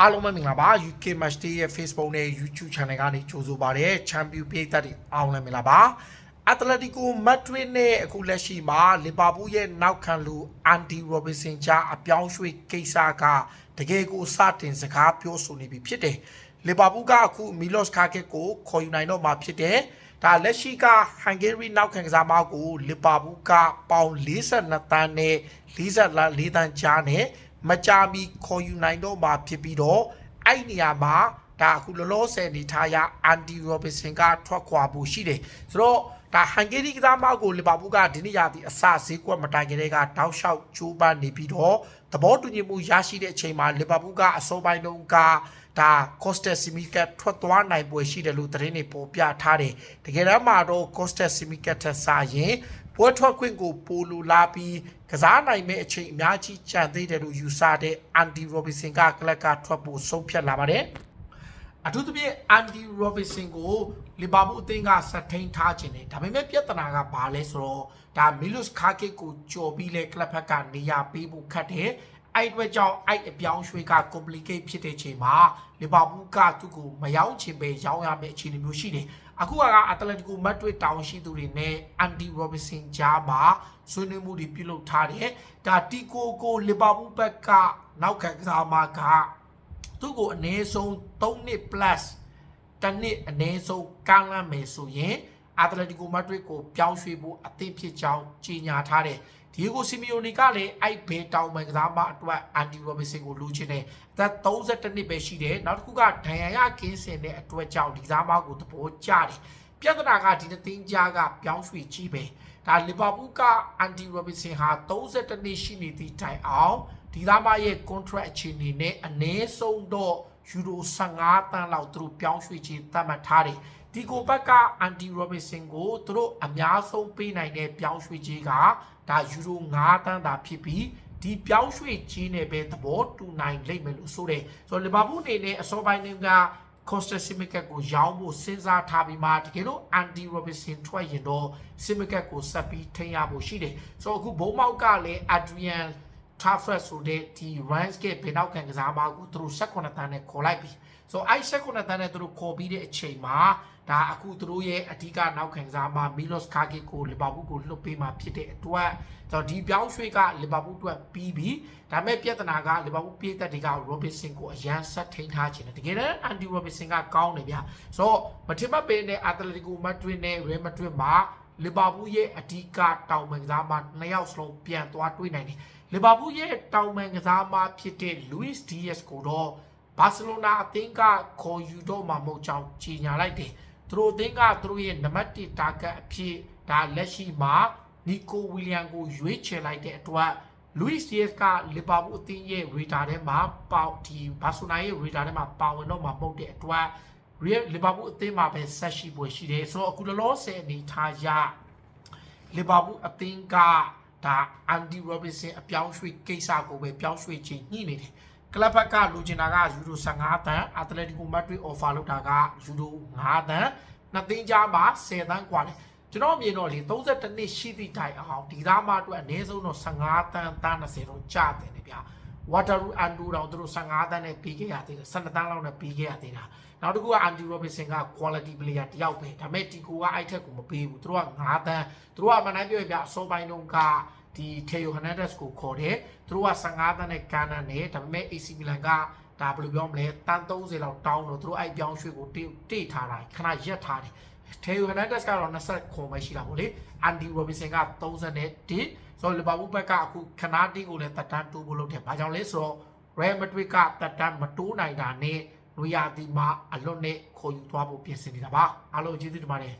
အားလုံးပဲမင်္ဂလာပါ UK Match Day ရဲ့ Facebook နဲ့ YouTube Channel ကနေကြိုဆိုပါရစေချန်ပီယံပြည်သက်တွေအားလုံးလည်းမင်္ဂလာပါအက်တလက်တီကိုမက်ဒရစ်နဲ့အခုလက်ရှိမှာလီဗာပူးရဲ့နောက်ခံလူအန်ဒီရောဘင်ဆန်ကြားအပြောင်းရွှေ့ကိစ္စကတကယ်ကိုစတင်စကားပြောဆိုနေပြီဖြစ်တယ်လီဗာပူးကအခုမီလော့စ်ကာကက်ကိုခေါ်ယူနိုင်တော့မှာဖြစ်တယ်ဒါလက်ရှိကဟန်ဂေရီနောက်ခံကစားမကိုလီဗာပူးကပေါင်42တန်းနဲ့44တန်းကြားနဲ့ မကြာမီခေါ်ယူနိုင်တော့မှာဖြစ်ပြီးတော့အဲ့ဒီနေရာမှာဒါအခုလောလောဆယ်နေထားရအန်ဒီရောဘင်ဆန်ကထွက်ခွာဖို့ရှိတယ်ဆိုတော့ ဒါဟန်ဂေရီကစားမကိုလီဗာပူးကဒီနေ့ရာသီအစဈေးကွက်မတိုင်ခင်တည်းကတောက်လျှောက်ကြိုးပမ်းနေပြီးတော့သဘောတူညီမှုရရှိတဲ့အချိန်မှာလီဗာပူးကအစောပိုင်းတုန်းကဒါကော့စတက်စီမီကတ်ထွက်သွားနိုင်ပွဲရှိတယ်လို့သတင်းတွေပေါ်ပြထားတယ်တကယ်တမ်းမှာတော့ကော့စတက်စီမီကတ်ထက်စာရင်ပွဲထွက်ခွင့်ကိုပိုလိုလာပြီးကစားနိုင်မဲ့အချိန်အများကြီးကြံသေးတယ်လို့ယူဆတဲ့အန်ဒီရောဘင်ဆန်ကကလပ်ကထွက်ဖို့ဆုံးဖြတ်လာပါတယ် အထူးသဖြင့်အန်ဒီရောဘင်ဆန်ကိုလီဗာပူးအသင်းကဆက်ထိန်ထားခြင်းတယ်ဒါပေမဲ့ပြဿနာကဘာလဲဆိုတော့ဒါမီလုစ်ခါကစ်ကိုကြော်ပြီးလဲကလပ်ဖက်ကနေရာပေးဖို့ခတ်တယ်အဲ့အတွက်ကြောင့်အဲ့အပြောင်းရွှေ့က complicate ဖြစ်တဲ့ချိန်မှာလီဗာပူးကသူ့ကိုမရောက်ချင်ပဲရောင်းရမယ့်အခြေအနေမျိုးရှိတယ်အခုကအတလက်တီကိုမတ်တွစ်တောင်းရှိသူတွေနဲ့အန်ဒီရောဘင်ဆန်ကြားမှာဆွေးနွေးမှုတွေပြုလုပ်ထားတယ်ဒါတီကိုကိုလီဗာပူးဘက်ကနောက်ခံကစားမက သူ့ကိုအနည်းဆုံး3နှစ် plus တနစ်အနည်းဆုံးကမ်းလှမ်းမယ်ဆိုရင်အတလက်တီကိုမတ်ဒရစ်ကိုပြောင်းရွှေ့ဖို့အသင့်ဖြစ်ကြောင်းကြေညာထားတယ်ဒီယိုကိုစီမီယိုနီကလည်းအဲ့ဘေးတောင်မယ်ကစားမအတွက်အန်ဒီရောဘင်ဆန်ကိုလိုချင်တယ်အသက်32နှစ်ပဲရှိတယ်နောက်တစ်ခုကဒဏ်ရာရကင်းစင်တဲ့အတွက်ကြောင့်ဒီကစားမကိုသဘောကျတယ် ပြဿနာကဒီနှစ်သိန်းကြားကပြောင်းရွှေ့ကြီးပဲဒါလီဗာပူးကအန်ဒီရောဘင်ဆန်ဟာ32နှစ်ရှိနေသည့်တိုင်အောင်ဒီသားမရဲ့ contract အခြေအနေနဲ့အနည်းဆုံးတော့ယူရို15တန်းလောက်သူတို့ပြောင်းရွှေ့ခြင်းသတ်မှတ်ထားတယ်ဒီကိုဘက်ကအန်တီရောဘင်ဆန်ကိုသူတို့အများဆုံးပေးနိုင်တဲ့ပြောင်းရွှေ့ခြင်းကဒါယူရို9တန်းသာဖြစ်ပြီးဒီပြောင်းရွှေ့ခြင်းနဲ့ပဲသဘောတူနိုင်လိမ့်မယ်လို့ဆိုတယ်ဆိုတော့လီဗာပူးအနေနဲ့အစောပိုင်းက Costa Simicat ကိုရောင်းဖို့စဉ်းစားထားပြီးမှတကယ်လို့ Andy Robinson ထွက်ရင်တော့ Simicat ကိုဆက်ပြီးထိန်းရဖို့ရှိတယ်ဆိုတော့အခုဘုံမောက်ကလည်း Adrian Trafford ဆိုတဲ့ဒီ Rams ကဘယ်နောက်ခံကစားမကိုသူတို့18တန်းနဲ့ခေါ်လိုက်ပြီဆိုတော့အဲ့18တန်းနဲ့သူတို့ခေါ်ပြီးတဲ့အချိန်မှာဒါအခုသူတို့ရဲ့အဓိကနောက်ခံကစားမ Milos Kaki ကိုလီဗာပူးကိုလွှတ်ပေးมาဖြစ်တဲ့အတွက်ဆိုတော့ဒီပြောင်းရွှေ့ကလီဗာပူးအတွက်ပြီးပြီဒါပေမဲ့ပြဿနာကလီဗာပူးပြည်သက်တွေက Robinson ကိုအရန်ဆက်ထိန်းထားခြင်းတယ်တကယ်တမ်း Andy Robinson ကကောင်းတယ်ဗျဆိုတော့မထင်မှတ်ပေးတဲ့ Atletico Madrid နဲ့ Real Madrid မှာလီဗာပူးရဲ့အဓိကတောင်ပန်ကစားမနှစ်ယောက်စလုံးပြန်သွားတွေ့နိုင်တယ် လီဗာပူးရဲ့တောင်ပန်ကစားမဖြစ်တဲ့ Luis Diaz ကိုတော့ဘာစီလိုနာအသင်းကခေါ်ယူတော့မှာမဟုတ်ကြောင်းကြေညာလိုက်တယ်သူတို့အသင်းကသူတို့ရဲ့နံပါတ်1 target အဖြစ်ဒါလက်ရှိမှာနီကိုဝီလျံကိုရွေးချယ်လိုက်တဲ့အတွက် Luis Diaz ကလီဗာပူးအသင်းရဲ့ radar ထဲမှာပေါဒီဘာဆိုနာရဲ့ radar ထဲမှာပါဝင်တော့မှာမဟုတ်တဲ့အတွက် Real လီဗာပူးအသင်းမှာပဲဆက်ရှိပွဲရှိတယ်ဆိုတော့အခုလောလောဆယ်အနေထားရလီဗာပူးအသင်းက ဒါအန်ဒီရောဘင်ဆန်အပြောင်းရွှေ့ကိစ္စကိုပဲပြောင်းရွှေ့ခြင်းညှိနေတယ်ကလပ်ဘက်ကလူချင်တာကယူရို15တန်းအက်တလက်တီကိုမက်ဒရစ်အော်ဖာလုပ်တာကယူရို9တန်းနှစ်သိန်းကြားမှာ10တန်းกว่าတယ်ကျွန်တော်မြင်တော့လေ32နှစ်ရှိသည့်တိုင်အောင်ဒီသားမအတွက်အနည်းဆုံးတော့15တန်းတန်း20တော့ကျတယ်လေဗျာ ဝါတာရူအန်ဒူတော့သူတို့15တန်းနဲ့ပြီးခဲ့ရသေးတယ်12တန်းလောက်နဲ့ပြီးခဲ့ရသေးတာနောက်တစ်ခုကအန်ဒီရောဘင်ဆန်က quality player တယောက်ပဲဒါပေမဲ့တီကိုကအဲ့ထက်ကိုမပေးဘူးသူတို့က9တန်းသူတို့ကအမှန်တမ်းပြောရပြအစောပိုင်းတုန်းကဒီထေယိုဟန်နက်ဒက်စ်ကိုခေါ်တယ်သူတို့က15တန်းနဲ့ကန်နန်နဲ့ဒါပေမဲ့ AC Milan ကဒါဘယ်လိုပြောမလဲတန်း30လောက်တောင်းတော့သူတို့အဲ့ပြောင်းရွှေ့ကိုတိတိထားတာခဏရက်ထားတယ် ထေယိုဟန်နက်ဒက်စ်ကတော့20ခွန်ပဲရှိတာပေါ့လေအန်ဒီရောဘင်ဆန်က30နဲ့ဒီဆိုတော့လီဗာပူးဘက်ကအခုခနာတီကိုလည်းတက်တန်းတိုးဖို့လုပ်တယ်ဘာကြောင့်လဲဆိုတော့ Real Madrid ကတက်တန်းမတိုးနိုင်တာနဲ့နွေရာသီမှာအလွတ်နဲ့ခေါ်ယူသွားဖို့ပြင်ဆင်နေတာပါအားလုံးကျေးဇူးတင်ပါတယ်